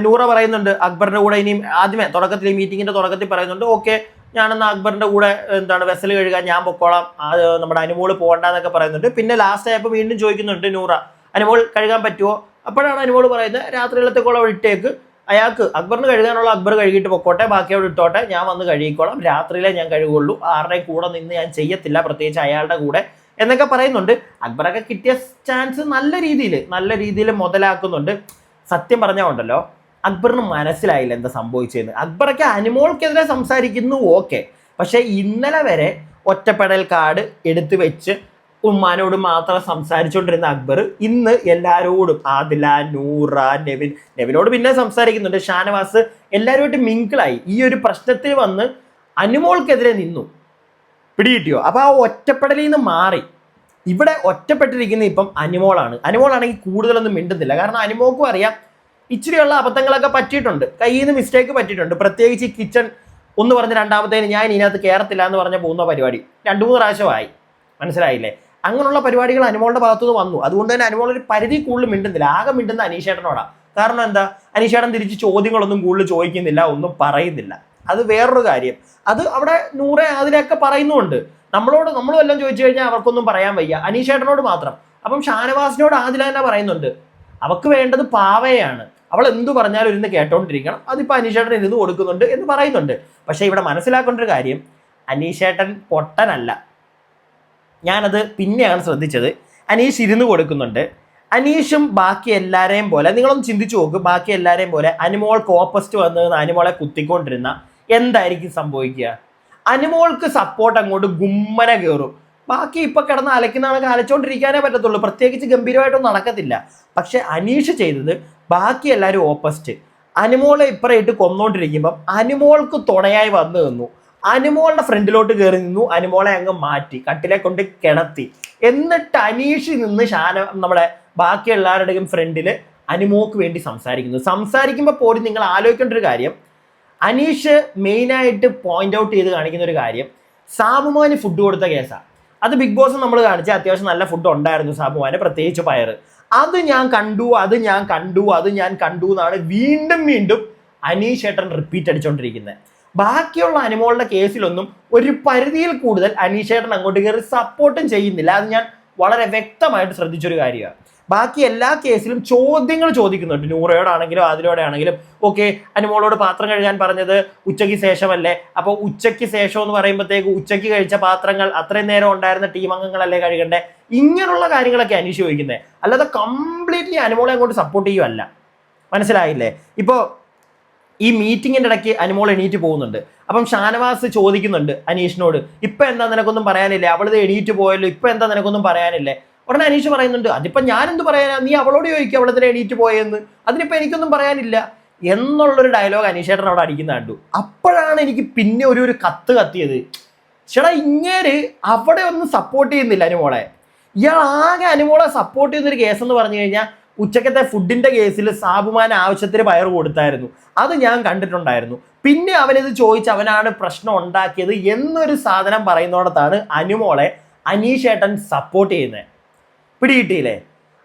നൂറ പറയുന്നുണ്ട് അക്ബറിന്റെ കൂടെ ഇനിയും ആദ്യമേ തുടക്കത്തിൽ ഈ മീറ്റിങ്ങിന്റെ തുടക്കത്തിൽ പറയുന്നുണ്ട് ഓക്കെ ഞാനെന്ന് അക്ബറിന്റെ കൂടെ എന്താണ് വെസൽ കഴുകാൻ ഞാൻ പൊക്കോളാം. അത് നമ്മുടെ അനുമോൾ പോകണ്ടെന്നൊക്കെ പറയുന്നുണ്ട്. പിന്നെ ലാസ്റ്റ് ആയപ്പോൾ വീണ്ടും ചോദിക്കുന്നുണ്ട് നൂറ അനുമോൾ കഴുകാൻ പറ്റുമോ അപ്പോഴാണ് അനുമോൾ പറയുന്നത് രാത്രിയിലത്തേക്കുള്ള ഇട്ടേക്ക് അയാൾക്ക് അക്ബറിന് കഴുകാനുള്ള അക്ബർ കഴുകിയിട്ട് പൊക്കോട്ടെ ബാക്കി ഇട്ടോട്ടെ ഞാൻ വന്ന് കഴുകിക്കോളാം. രാത്രിയിലേ ഞാൻ കഴുകുള്ളൂ. ആരുടെയും കൂടെ നിന്ന് ഞാൻ ചെയ്യത്തില്ല പ്രത്യേകിച്ച് അയാളുടെ കൂടെ എന്നൊക്കെ പറയുന്നുണ്ട്. അക്ബറൊക്കെ കിട്ടിയ ചാൻസ് നല്ല രീതിയിൽ നല്ല രീതിയിൽ മുതലാക്കുന്നുണ്ട്. സത്യം പറഞ്ഞാൽ ഉണ്ടല്ലോ അക്ബറിന് മനസ്സിലായില്ല എന്താ സംഭവിച്ചതെന്ന്. അക്ബറൊക്കെ അനുമോൾക്കെതിരെ സംസാരിക്കുന്നു ഓക്കെ. പക്ഷേ ഇന്നലെ വരെ ഒറ്റപ്പെടൽ കാർഡ് എടുത്തു വെച്ച് ഉമ്മാനോട് മാത്രം സംസാരിച്ചുകൊണ്ടിരുന്ന അക്ബർ ഇന്ന് എല്ലാരോടും ആദില നൂറ നെവിൻ നെവിനോട് പിന്നെ സംസാരിക്കുന്നുണ്ട്. ഷാനവാസ് എല്ലാവരുമായിട്ട് മിങ്കിളായി ഈ ഒരു പ്രശ്നത്തിൽ വന്ന് അനുമോൾക്കെതിരെ നിന്നു. പിടികിട്ടിയോ? അപ്പൊ ആ ഒറ്റപ്പെടലിൽ നിന്ന് മാറി. ഇവിടെ ഒറ്റപ്പെട്ടിരിക്കുന്ന ഇപ്പം അനുമോളാണ്. അനുമോളാണെങ്കിൽ കൂടുതലൊന്നും മിണ്ടുന്നില്ല. കാരണം അനുമോൾക്കും അറിയാം ഇച്ചിരിയുള്ള അബദ്ധങ്ങളൊക്കെ പറ്റിയിട്ടുണ്ട്. കയ്യിൽ നിന്ന് മിസ്റ്റേക്ക് പറ്റിയിട്ടുണ്ട്. പ്രത്യേകിച്ച് ഈ കിച്ചൺ ഒന്ന് പറഞ്ഞ് രണ്ടാമത്തേന് ഞാൻ ഇതിനകത്ത് കയറത്തില്ല എന്ന് പറഞ്ഞ പോകുന്ന പരിപാടി. രണ്ടു മൂന്ന് പ്രാവശ്യമായി മനസ്സിലായില്ലേ? അങ്ങനെയുള്ള പരിപാടികൾ അനുമോളുടെ ഭാഗത്തുനിന്ന് വന്നു. അതുകൊണ്ട് തന്നെ അനുമോൾ ഒരു പരിധി കൂടുതൽ മിണ്ടുന്നില്ല. ആകെ മിണ്ടുന്ന അനീഷേട്ടനോടാണ് കാരണം എന്താ? അനീഷേട്ടൻ തിരിച്ച് ചോദ്യങ്ങളൊന്നും കൂടുതൽ ചോദിക്കുന്നില്ല ഒന്നും പറയുന്നില്ല. അത് വേറൊരു കാര്യം. അത് അവിടെ നൂറെ അതിലൊക്കെ പറയുന്നുമുണ്ട്. നമ്മളോട് നമ്മളും എല്ലാം ചോദിച്ചു കഴിഞ്ഞാൽ അവർക്കൊന്നും പറയാൻ വയ്യ. അനീഷേട്ടനോട് മാത്രം. അപ്പം ഷാനവാസിനോട് ആദില തന്നെ പറയുന്നുണ്ട്. അവക്ക് വേണ്ടത് പാവയാണ്. അവൾ എന്തു പറഞ്ഞാലും ഇരുന്ന് കേട്ടോണ്ടിരിക്കണം. അതിപ്പോൾ അനീഷേട്ടൻ ഇരുന്ന് കൊടുക്കുന്നുണ്ട് എന്ന് പറയുന്നുണ്ട്. പക്ഷേ ഇവിടെ മനസ്സിലാക്കേണ്ട ഒരു കാര്യം. അനീഷേട്ടൻ പൊട്ടനല്ല. ഞാനത് പിന്നെയാണ് ശ്രദ്ധിച്ചത്. അനീഷ് ഇരുന്ന് കൊടുക്കുന്നുണ്ട്. അനീഷും ബാക്കി എല്ലാവരെയും പോലെ നിങ്ങളൊന്ന് ചിന്തിച്ചു നോക്ക് ബാക്കി എല്ലാവരെയും പോലെ അനുമോൾക്ക് കോപ്പസ്റ്റ് വന്ന് അനുമോളെ കുത്തിക്കൊണ്ടിരുന്ന എന്തായിരിക്കും സംഭവിക്കുക? അനുമോൾക്ക് സപ്പോർട്ട് അങ്ങോട്ട് ഗുമ്മന കയറും ബാക്കി ഇപ്പൊ കിടന്ന് അലക്കുന്നതൊക്കെ അലച്ചോണ്ടിരിക്കാനേ പറ്റത്തുള്ളൂ. പ്രത്യേകിച്ച് ഗംഭീരമായിട്ടൊന്നും നടക്കത്തില്ല. പക്ഷെ അനീഷ് ചെയ്തത് ബാക്കി എല്ലാവരും ഓപ്പസ്റ്റ് അനുമോളെ ഇപ്പറയിട്ട് കൊന്നോണ്ടിരിക്കുമ്പം അനുമോൾക്ക് തുണയായി വന്നു നിന്നു. അനുമോളുടെ ഫ്രണ്ടിലോട്ട് കയറി നിന്നു. അനുമോളെ അങ്ങ് മാറ്റി കട്ടിലെ കൊണ്ട് കിടത്തി എന്നിട്ട് അനീഷ് നിന്ന് ഷാന നമ്മുടെ ബാക്കി എല്ലാവരുടെയും ഫ്രണ്ടിൽ അനുമോക്ക് വേണ്ടി സംസാരിക്കുന്നു. സംസാരിക്കുമ്പോൾ പോലും നിങ്ങൾ ആലോചിക്കേണ്ട ഒരു കാര്യം അനീഷ് മെയിനായിട്ട് പോയിന്റ് ഔട്ട് ചെയ്ത് കാണിക്കുന്ന ഒരു കാര്യം സാബുമാന് ഫുഡ് കൊടുത്ത കേസാണ് അത് ബിഗ് ബോസ് നമ്മൾ കാണിച്ച അത്യാവശ്യം നല്ല ഫുഡ് ഉണ്ടായിരുന്നു സാബുമാന് പ്രത്യേകിച്ച് പയറ്. അത് ഞാൻ കണ്ടു അത് ഞാൻ കണ്ടു അത് ഞാൻ കണ്ടു എന്നാണ് വീണ്ടും വീണ്ടും അനീഷ് ഏട്ടൻ റിപ്പീറ്റ് അടിച്ചുകൊണ്ടിരിക്കുന്നത് ബാക്കിയുള്ള അനുമോളുടെ കേസിലൊന്നും ഒരു പരിധിയിൽ കൂടുതൽ അനീഷേട്ടൻ അങ്ങോട്ട് കയറി സപ്പോർട്ടും ചെയ്യുന്നില്ല. അത് ഞാൻ വളരെ വ്യക്തമായിട്ട് ശ്രദ്ധിച്ചൊരു കാര്യമാണ്. ബാക്കി എല്ലാ കേസിലും ചോദ്യങ്ങൾ ചോദിക്കുന്നുണ്ട്. നൂറയോടാണെങ്കിലും ആണെങ്കിലും ഓക്കെ അനുമോളോട് പാത്രം കഴുകാൻ പറഞ്ഞത് ഉച്ചയ്ക്ക് ശേഷമല്ലേ? അപ്പോൾ ഉച്ചയ്ക്ക് ശേഷം എന്ന് പറയുമ്പോഴത്തേക്ക് ഉച്ചയ്ക്ക് കഴിച്ച പാത്രങ്ങൾ അത്രയും നേരം ഉണ്ടായിരുന്ന ടീം അംഗങ്ങളല്ലേ കഴുകണ്ടേ? ഇങ്ങനെയുള്ള കാര്യങ്ങളൊക്കെ അന്വേഷിച്ച് ചോദിക്കുന്നത് അല്ലാതെ കംപ്ലീറ്റ്ലി അനുമോളെ അങ്ങോട്ട് സപ്പോർട്ട് ചെയ്യുമല്ല മനസ്സിലായില്ലേ? ഇപ്പോൾ ഈ മീറ്റിങ്ങിന്റെ ഇടയ്ക്ക് അനുമോൾ എണീറ്റ് പോകുന്നുണ്ട്. അപ്പം ഷാനവാസ് ചോദിക്കുന്നുണ്ട് അനീഷിനോട് ഇപ്പൊ എന്താ നിനക്കൊന്നും പറയാനില്ലേ? അവളത് എണീറ്റ് പോയല്ലോ. ഇപ്പൊ എന്താ നിനക്കൊന്നും പറയാനില്ലേ? ഉടനെ അനീഷ് പറയുന്നുണ്ട് അതിപ്പം ഞാൻ എന്ത് പറയാനാ? നീ അവളോട് ചോദിക്കും അവളെ എണീറ്റ് പോയെന്ന്. അതിനിപ്പോൾ എനിക്കൊന്നും പറയാനില്ല. എന്നുള്ളൊരു ഡയലോഗ് അനീഷേട്ടൻ അവിടെ അടിക്കുന്ന കണ്ടു. അപ്പോഴാണ് എനിക്ക് പിന്നെ ഒരു ഒരു കത്ത് കത്തിയത്. ചേട്ടാ ഇങ്ങേര് അവിടെ ഒന്നും സപ്പോർട്ട് ചെയ്യുന്നില്ല അനുമോളെ. ഇയാൾ ആകെ അനുമോളെ സപ്പോർട്ട് ചെയ്യുന്നൊരു കേസ് എന്ന് പറഞ്ഞു കഴിഞ്ഞാൽ ഉച്ചക്കത്തെ ഫുഡിന്റെ കേസിൽ സാബുമാൻ ആവശ്യത്തിന് പയർ കൊടുത്തായിരുന്നു. അത് ഞാൻ കണ്ടിട്ടുണ്ടായിരുന്നു. പിന്നെ അവനിത് ചോദിച്ച് അവനാണ് പ്രശ്നം ഉണ്ടാക്കിയത് എന്നൊരു സാധനം പറയുന്നിടത്താണ് അനുമോളെ അനീഷേട്ടൻ സപ്പോർട്ട് ചെയ്യുന്നത് പിടികിട്ടിയില്ലേ?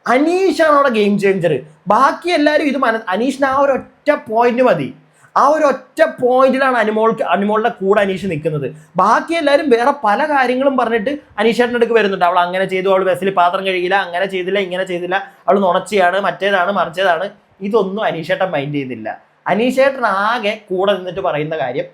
അനീഷാണ് അവിടെ ഗെയിം ചേഞ്ചർ ബാക്കി എല്ലാവരും ഇത് മന അനീഷിന് ആ ഒരു ഒറ്റ പോയിന്റ് മതി. ആ ഒരു ഒറ്റ പോയിന്റിലാണ് അനുമോൾക്ക് അനുമോളുടെ കൂടെ അനീഷ് നിൽക്കുന്നത്. ബാക്കി എല്ലാവരും വേറെ പല കാര്യങ്ങളും പറഞ്ഞിട്ട് അനീഷേട്ടന്റെ അടുക്ക് വരുന്നുണ്ട്. അവൾ അങ്ങനെ ചെയ്തു അവൾ ബസ്സിൽ പാത്രം കഴിയില്ല അങ്ങനെ ചെയ്തില്ല ഇങ്ങനെ ചെയ്തില്ല. അവൾ നുണച്ചിയാണ് മറ്റേതാണ് മറിച്ചതാണ്. ഇതൊന്നും അനീഷേട്ടൻ മൈൻഡ് ചെയ്തില്ല. അനീഷേട്ടൻ ആകെ കൂടെ നിന്നിട്ട് പറയുന്ന കാര്യം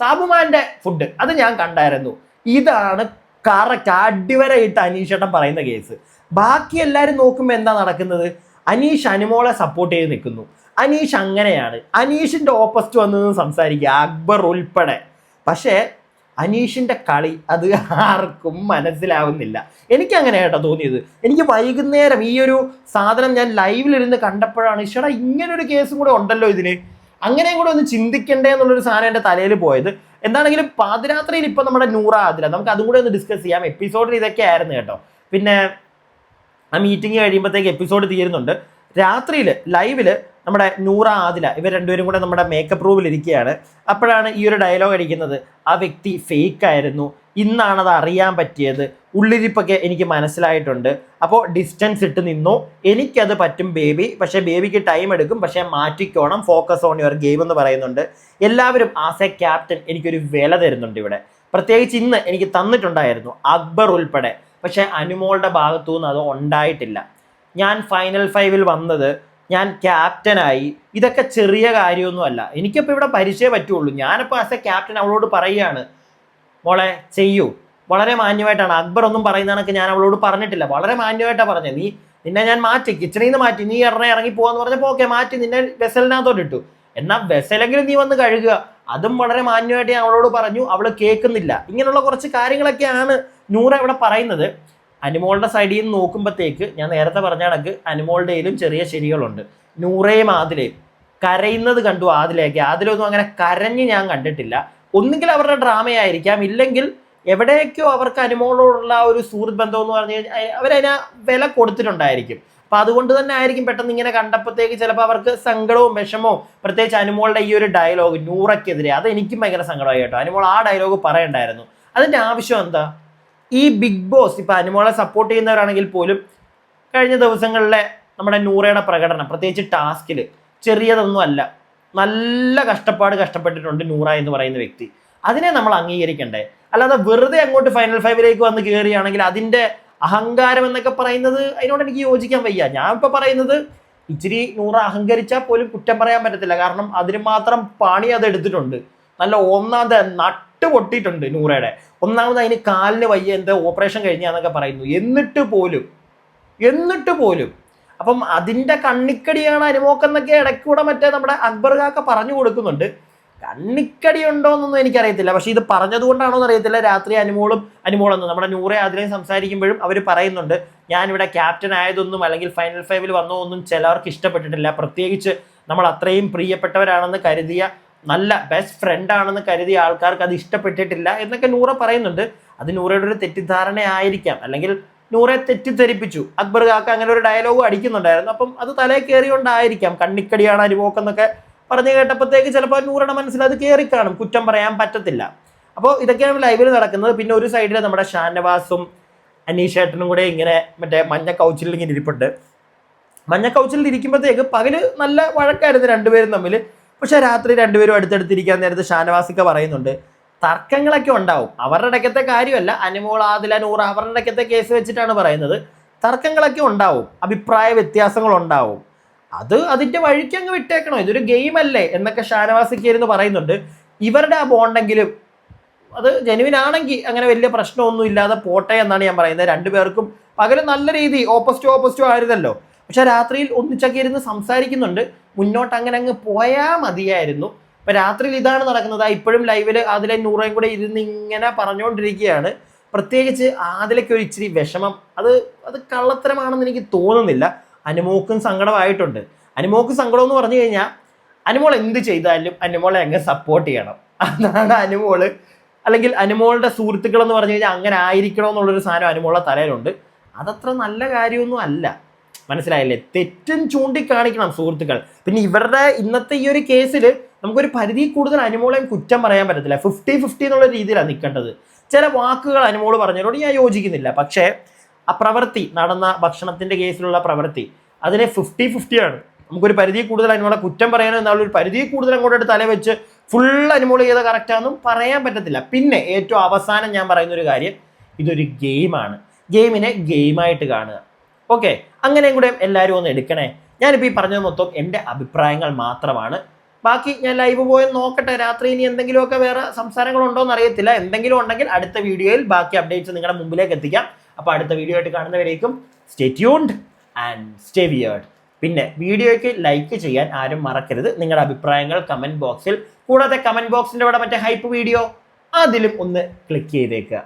സാബുമാന്റെ ഫുഡ് അത് ഞാൻ കണ്ടായിരുന്നു. ഇതാണ് കറക്റ്റ് അടിവരയിട്ട് അനീഷേട്ടൻ പറയുന്ന കേസ് ബാക്കി എല്ലാവരും നോക്കുമ്പോൾ എന്താ നടക്കുന്നത്? അനീഷ് അനുമോളെ സപ്പോർട്ട് ചെയ്ത് നിൽക്കുന്നു. അനീഷ് അങ്ങനെയാണ്. അനീഷിന്റെ ഓപ്പോസിറ്റ് വന്നു സംസാരിക്കുക. അക്ബർ ഉൾപ്പെടെ. പക്ഷേ അനീഷിന്റെ കളി അത് ആർക്കും മനസ്സിലാവുന്നില്ല. എനിക്ക് അങ്ങനെ കേട്ടോ തോന്നിയത്. എനിക്ക് വൈകുന്നേരം ഈ ഒരു സാധനം ഞാൻ ലൈവിലിരുന്ന് കണ്ടപ്പോഴാണ് ഇഷടാ ഇങ്ങനൊരു കേസും കൂടെ ഉണ്ടല്ലോ ഇതിന്. അങ്ങനെയും കൂടെ ഒന്ന് ചിന്തിക്കണ്ടേ എന്നുള്ളൊരു സാധനം എന്റെ തലയിൽ പോയത്. എന്താണെങ്കിലും പാതിരാത്രിയിൽ ഇപ്പം നമ്മുടെ നൂറ നമുക്ക് അതും കൂടെ ഒന്ന് ഡിസ്കസ് ചെയ്യാം. എപ്പിസോഡിൽ ഇതൊക്കെ ആയിരുന്നു കേട്ടോ. പിന്നെ ആ മീറ്റിംഗ് കഴിയുമ്പോഴത്തേക്ക് എപ്പിസോഡ് തീരുന്നുണ്ട്. രാത്രിയിൽ ലൈവിൽ നമ്മുടെ നൂറ ആദില ഇവർ രണ്ടുപേരും കൂടെ നമ്മുടെ മേക്കപ്പ് റൂമിൽ ഇരിക്കുകയാണ്. അപ്പോഴാണ് ഈ ഒരു ഡയലോഗ് അടിക്കുന്നത്. ആ വ്യക്തി ഫേക്ക് ആയിരുന്നു. ഇന്നാണത് അറിയാൻ പറ്റിയത്. ഉള്ളിരിപ്പൊക്കെ എനിക്ക് മനസ്സിലായിട്ടുണ്ട്. അപ്പോൾ ഡിസ്റ്റൻസ് ഇട്ട് നിന്നു. എനിക്കത് പറ്റും ബേബി പക്ഷേ ബേബിക്ക് ടൈം എടുക്കും. പക്ഷേ മാറ്റിക്കോണം. ഫോക്കസ് ഓൺ യുവർ ഗെയിം എന്ന് പറയുന്നുണ്ട്. എല്ലാവരും ആസ് എ ക്യാപ്റ്റൻ എനിക്കൊരു വില തരുന്നുണ്ട് ഇവിടെ. പ്രത്യേകിച്ച് ഇന്ന് എനിക്ക് തന്നിട്ടുണ്ടായിരുന്നു അക്ബർ ഉൾപ്പെടെ. പക്ഷേ അനുമോളുടെ ഭാഗത്തു നിന്ന് അത് ഉണ്ടായിട്ടില്ല. ഞാൻ ഫൈനൽ ഫൈവിൽ വന്നത് ഞാൻ ക്യാപ്റ്റനായി. ഇതൊക്കെ ചെറിയ കാര്യമൊന്നുമല്ല. എനിക്കിപ്പോൾ ഇവിടെ പരിചയം പറ്റുള്ളൂ. ഞാനിപ്പോൾ ആസ് എ ക്യാപ്റ്റൻ അവളോട് പറയുകയാണ് മോളെ ചെയ്യൂ. വളരെ മാന്യമായിട്ടാണ്. അക്ബർ ഒന്നും പറയുന്ന ഞാൻ അവളോട് പറഞ്ഞിട്ടില്ല. വളരെ മാന്യമായിട്ടാണ് പറഞ്ഞത് നീ നിന്നെ ഞാൻ മാറ്റി. കിച്ചണിൽ നിന്ന് മാറ്റി. നീ ഇറങ്ങി ഇറങ്ങി പോകാന്ന് പറഞ്ഞപ്പോൾ ഓക്കെ മാറ്റി. നിന്നെ വെസലിനകത്തോട്ട് ഇട്ടു. എന്നാൽ വെസലെങ്കിലും നീ വന്ന് കഴുകുക. അതും വളരെ മാന്യമായിട്ട് ഞാൻ അവളോട് പറഞ്ഞു. അവൾ കേൾക്കുന്നില്ല. ഇങ്ങനെയുള്ള കുറച്ച് കാര്യങ്ങളൊക്കെയാണ് നൂറ ഇവിടെ പറയുന്നത്. അനുമോളുടെ സൈഡിൽ നിന്ന് നോക്കുമ്പോഴത്തേക്ക് ഞാൻ നേരത്തെ പറഞ്ഞ കണക്ക് അനുമോളുടെയിലും ചെറിയ ശരികളുണ്ട്. നൂറേയും ആദിലയും കരയുന്നത് കണ്ടു ആദിലേക്ക് ആദിലൊന്നും അങ്ങനെ കരഞ്ഞ് ഞാൻ കണ്ടിട്ടില്ല. ഒന്നുകിൽ അവരുടെ ഡ്രാമയായിരിക്കാം. ഇല്ലെങ്കിൽ എവിടെയൊക്കെയോ അവർക്ക് അനുമോളോടുള്ള ഒരു സുഹൃത്ത് ബന്ധം എന്ന് പറഞ്ഞു കഴിഞ്ഞാൽ അവരതിന് വില കൊടുത്തിട്ടുണ്ടായിരിക്കും. അപ്പൊ അതുകൊണ്ട് തന്നെ ആയിരിക്കും പെട്ടെന്ന് ഇങ്ങനെ കണ്ടപ്പോഴത്തേക്ക് ചിലപ്പോൾ അവർക്ക് സങ്കടവും വിഷമവും പ്രത്യേകിച്ച് അനുമോളുടെ ഈ ഒരു ഡയലോഗ് നൂറയ്ക്കെതിരെ അത് എനിക്കും ഭയങ്കര സങ്കടമായി കേട്ടോ. അനുമോൾ ആ ഡയലോഗ് പറയണ്ടായിരുന്നു. അതിന്റെ ആവശ്യം എന്താ? ഈ ബിഗ് ബോസ് ഇപ്പൊ അനുമോളെ സപ്പോർട്ട് ചെയ്യുന്നവരാണെങ്കിൽ പോലും കഴിഞ്ഞ ദിവസങ്ങളിലെ നമ്മുടെ നൂറയുടെ പ്രകടനം പ്രത്യേകിച്ച് ടാസ്കിൽ ചെറിയതൊന്നും അല്ല. നല്ല കഷ്ടപ്പാട് കഷ്ടപ്പെട്ടിട്ടുണ്ട് നൂറ എന്ന് പറയുന്ന വ്യക്തി. അതിനെ നമ്മൾ അംഗീകരിക്കണ്ടേ? അല്ലാതെ വെറുതെ അങ്ങോട്ട് ഫൈനൽ ഫൈവിലേക്ക് വന്ന് കയറിയാണെങ്കിൽ അതിന്റെ അഹങ്കാരം എന്നൊക്കെ പറയുന്നത് അതിനോട് എനിക്ക് യോജിക്കാൻ വയ്യ. ഞാൻ ഇപ്പൊ പറയുന്നത് ഇച്ചിരി നൂറ് അഹങ്കരിച്ചാൽ പോലും കുറ്റം പറയാൻ പറ്റത്തില്ല. കാരണം അതിന് മാത്രം പണി അത് എടുത്തിട്ടുണ്ട്. നല്ല ഒന്നാമത് നട്ട് പൊട്ടിയിട്ടുണ്ട് നൂറയുടെ. ഒന്നാമത് അതിന് കാലിന് വയ്യ എന്താ ഓപ്പറേഷൻ കഴിഞ്ഞാന്നൊക്കെ പറയുന്നു. എന്നിട്ട് പോലും എന്നിട്ട് പോലും അപ്പം അതിന്റെ കണ്ണിക്കടിയാണ് അനുമോക്കെന്നൊക്കെ ഇടയ്ക്കൂടെ മറ്റേ നമ്മുടെ അക്ബർ കാക്ക പറഞ്ഞു കൊടുക്കുന്നുണ്ട്. കണ്ണിക്കടി ഉണ്ടോ എന്നൊന്നും എനിക്കറിയത്തില്ല. പക്ഷെ ഇത് പറഞ്ഞതുകൊണ്ടാണോ എന്ന് അറിയത്തില്ല. രാത്രി അനുമോളും അനുമോളെന്ന് നമ്മുടെ നൂറെ അതിലേയും സംസാരിക്കുമ്പോഴും അവർ പറയുന്നുണ്ട്. ഞാനിവിടെ ക്യാപ്റ്റൻ ആയതൊന്നും അല്ലെങ്കിൽ ഫൈനൽ ഫൈവിൽ വന്നോ ഒന്നും ചിലവർക്ക് ഇഷ്ടപ്പെട്ടിട്ടില്ല. പ്രത്യേകിച്ച് നമ്മൾ അത്രയും പ്രിയപ്പെട്ടവരാണെന്ന് കരുതിയ നല്ല ബെസ്റ്റ് ഫ്രണ്ട് ആണെന്ന് കരുതിയ ആൾക്കാർക്ക് അത് ഇഷ്ടപ്പെട്ടിട്ടില്ല എന്നൊക്കെ നൂറ പറയുന്നുണ്ട്. അത് നൂറയുടെ ഒരു തെറ്റിദ്ധാരണ ആയിരിക്കാം അല്ലെങ്കിൽ നൂറെ തെറ്റിദ്ധരിപ്പിച്ചു. അക്ബർ കാക്ക അങ്ങനെ ഒരു ഡയലോഗ് അടിക്കുന്നുണ്ടായിരുന്നു. അപ്പം അത് തലേ കയറിയോണ്ടായിരിക്കാം. കണ്ണിക്കടിയാണ് അനുഭവക്കെന്നൊക്കെ പറഞ്ഞു കേട്ടപ്പോഴത്തേക്ക് ചിലപ്പോൾ നൂറുടെ മനസ്സിൽ അത് കയറി കാണും കുറ്റം പറയാൻ പറ്റത്തില്ല. അപ്പോൾ ഇതൊക്കെയാണ് ലൈവിൽ നടക്കുന്നത്. പിന്നെ ഒരു സൈഡിൽ നമ്മുടെ ഷാനവാസും അനീഷേട്ടനും കൂടെ ഇങ്ങനെ മറ്റേ മഞ്ഞ കൗച്ചിൽ ഇങ്ങനെ ഇരിപ്പുണ്ട്. മഞ്ഞ കൗച്ചിൽ ഇരിക്കുമ്പോഴത്തേക്ക് പകൽ നല്ല വഴക്കായിരുന്നു രണ്ടുപേരും തമ്മിൽ പക്ഷെ രാത്രി രണ്ടുപേരും അടുത്തടുത്തിരിക്കാൻ നേരത്ത് ഷാനവാസിക്ക പറയുന്നുണ്ട് തർക്കങ്ങളൊക്കെ ഉണ്ടാവും. അവരുടെ ഇടയ്ക്കത്തെ കാര്യമല്ല. അനുമോൾ ആദില നൂറ് അവരുടെ ഇടയ്ക്കത്തെ കേസ് വെച്ചിട്ടാണ് പറയുന്നത്. തർക്കങ്ങളൊക്കെ ഉണ്ടാവും. അഭിപ്രായ വ്യത്യാസങ്ങൾ ഉണ്ടാവും. അത് അതിന്റെ വഴിക്ക് അങ്ങ് വിട്ടേക്കണോ. ഇതൊരു ഗെയിം അല്ലേ? എന്നൊക്കെ ഷാനവാസിക്ക് ഇരുന്ന് പറയുന്നുണ്ട്. ഇവരുടെ ആ ബോണ്ടെങ്കിലും അത് ജെനുവിൻ ആണെങ്കിൽ അങ്ങനെ വലിയ പ്രശ്നമൊന്നും ഇല്ലാതെ പോട്ടെ എന്നാണ് ഞാൻ പറയുന്നത്. രണ്ടുപേർക്കും പകരം നല്ല രീതി ഓപ്പോസിറ്റോ ഓപ്പോസിറ്റോ ആയിരുന്നല്ലോ. പക്ഷെ രാത്രിയിൽ ഒന്നിച്ചൊക്കെ ഇരുന്ന് സംസാരിക്കുന്നുണ്ട്. മുന്നോട്ട് അങ്ങനെ അങ്ങ് പോയാൽ മതിയായിരുന്നു. ഇപ്പൊ രാത്രിയിൽ ഇതാണ് നടക്കുന്നത്. ഇപ്പോഴും ലൈവിൽ അതിലെ നൂറേം കൂടെ ഇരുന്ന് ഇങ്ങനെ പറഞ്ഞുകൊണ്ടിരിക്കുകയാണ് പ്രത്യേകിച്ച് ആദിലയ്ക്ക് ഒരു ഇച്ചിരി വിഷമം. അത് അത് കള്ളത്തരമാണെന്ന് എനിക്ക് തോന്നുന്നില്ല. അനുമോക്കും സങ്കടമായിട്ടുണ്ട്. അനുമോക്ക് സങ്കടം എന്ന് പറഞ്ഞു കഴിഞ്ഞാൽ അനുമോൾ എന്ത് ചെയ്താലും അനുമോളെ അങ്ങ് സപ്പോർട്ട് ചെയ്യണം. അതാണ് അനുമോൾ. അല്ലെങ്കിൽ അനുമോളുടെ സുഹൃത്തുക്കൾ എന്ന് പറഞ്ഞു കഴിഞ്ഞാൽ അങ്ങനെ ആയിരിക്കണം എന്നുള്ളൊരു സാധനം അനുമോളുടെ തലയിലുണ്ട്. അതത്ര നല്ല കാര്യമൊന്നും അല്ല. മനസ്സിലായില്ലേ? തെറ്റും ചൂണ്ടിക്കാണിക്കണം സുഹൃത്തുക്കൾ. പിന്നെ ഇവരുടെ ഇന്നത്തെ ഈ ഒരു കേസിൽ നമുക്കൊരു പരിധി കൂടുതൽ അനുമോളെയും കുറ്റം പറയാൻ പറ്റത്തില്ല. ഫിഫ്റ്റി ഫിഫ്റ്റി എന്നുള്ള രീതിയിലാണ് നിൽക്കേണ്ടത്. ചില വാക്കുകൾ അനുമോൾ പറഞ്ഞതിനോട് ഞാൻ യോജിക്കുന്നില്ല. പക്ഷേ ആ പ്രവൃത്തി നടന്ന ഭക്ഷണത്തിന്റെ കേസിലുള്ള പ്രവൃത്തി അതിനെ ഫിഫ്റ്റി ഫിഫ്റ്റിയാണ് നമുക്കൊരു പരിധി കൂടുതൽ അനുമോളെ കുറ്റം പറയാനോ എന്നാലും ഒരു പരിധി കൂടുതൽ അങ്ങോട്ട് തല വെച്ച് ഫുൾ അനുമോൾ ചെയ്ത കറക്റ്റാണെന്നും പറയാൻ പറ്റത്തില്ല. പിന്നെ ഏറ്റവും അവസാനം ഞാൻ പറയുന്ന ഒരു കാര്യം ഇതൊരു ഗെയിമാണ്. ഗെയിമിനെ ഗെയിമായിട്ട് കാണുക. ഓക്കെ അങ്ങനെയും കൂടെ എല്ലാവരും ഒന്ന് എടുക്കണേ. ഞാനിപ്പോൾ ഈ പറഞ്ഞത് മൊത്തം എന്റെ അഭിപ്രായങ്ങൾ മാത്രമാണ്. ബാക്കി ഞാൻ ലൈവ് പോയി നോക്കട്ടെ രാത്രി ഇനി എന്തെങ്കിലുമൊക്കെ വേറെ സംസാരങ്ങളുണ്ടോ എന്ന് അറിയത്തില്ല. എന്തെങ്കിലും ഉണ്ടെങ്കിൽ അടുത്ത വീഡിയോയിൽ ബാക്കി അപ്ഡേറ്റ്സ് നിങ്ങളുടെ മുമ്പിലേക്ക് എത്തിക്കാം. അപ്പോൾ അടുത്ത വീഡിയോ ആയിട്ട് കാണുന്നവരേക്കും stay tuned and stay weird പിന്നെ വീഡിയോയ്ക്ക് ലൈക്ക് ചെയ്യാൻ ആരും മറക്കരുത്. നിങ്ങളുടെ അഭിപ്രായങ്ങൾ കമന്റ് ബോക്സിൽ കൂടാതെ കമന്റ് ബോക്സിന്റെ അവിടെ മറ്റേ ഹൈപ്പ് വീഡിയോ അതിലും ഒന്ന് ക്ലിക്ക് ചെയ്തേക്കുക.